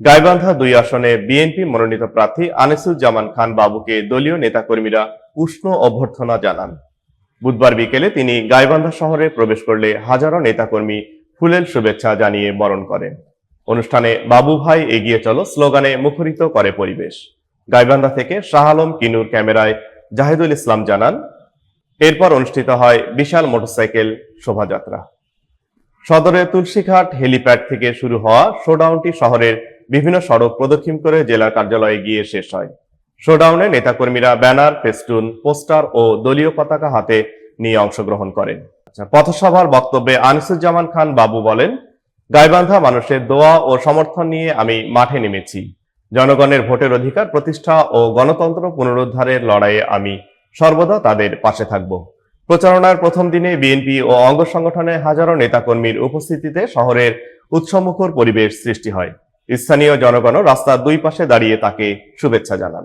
গাইবান্ধা দুই আসনে বিএনপি মনোনীত প্রার্থী আনিসুজ্জামান খান বাবুকে দলীয় নেতাকর্মীরা উষ্ণ অভ্যর্থনা জানান। বুধবার বিকেলে তিনি গাইবান্ধা শহরে প্রবেশ করলে হাজারো নেতাকর্মী ফুলেল শুভেচ্ছা জানিয়ে বরণ করেন। অনুষ্ঠানে বাবু ভাই এগিয়ে চলো স্লোগানে মুখরিত করে পরিবেশ। গাইবান্ধা থেকে শাহ আলম কিনুর ক্যামেরায় জাহিদুল ইসলাম জানান, এরপর অনুষ্ঠিত হয় বিশাল মোটরসাইকেল শোভাযাত্রা। সদরের তুলসীঘাট হেলিপ্যাড থেকে শুরু হওয়া শোডাউনটি শহরের বিভিন্ন সড়ক প্রদক্ষিণ করে জেলা কার্যালয়ে গিয়ে শেষ হয়। শোডাউনে নেতাকর্মীরা ব্যানার ফেস্টুন পোস্টার ও দলীয় পতাকা হাতে নিয়ে অংশগ্রহণ করেন। আচ্ছা, পথসভার বক্তব্যে আনিসুজ্জামান খান বাবু বলেন গাইবান্ধা মানুষের দোয়া ও সমর্থন নিয়ে আমি মাঠে নেমেছি। জনগণের ভোটের অধিকার প্রতিষ্ঠা ও গণতন্ত্র পুনরুদ্ধারের লড়াইয়ে আমি সর্বদা তাদের পাশে থাকব। প্রচারণার প্রথম দিনে বিএনপি ও অঙ্গ সংগঠনে হাজারো নেতাকর্মীর উপস্থিতিতে শহরের উৎসমুখর পরিবেশ সৃষ্টি হয়। স্থানীয় জনগণ রাস্তার দুই পাশে দাঁড়িয়ে তাকে শুভেচ্ছা জানান।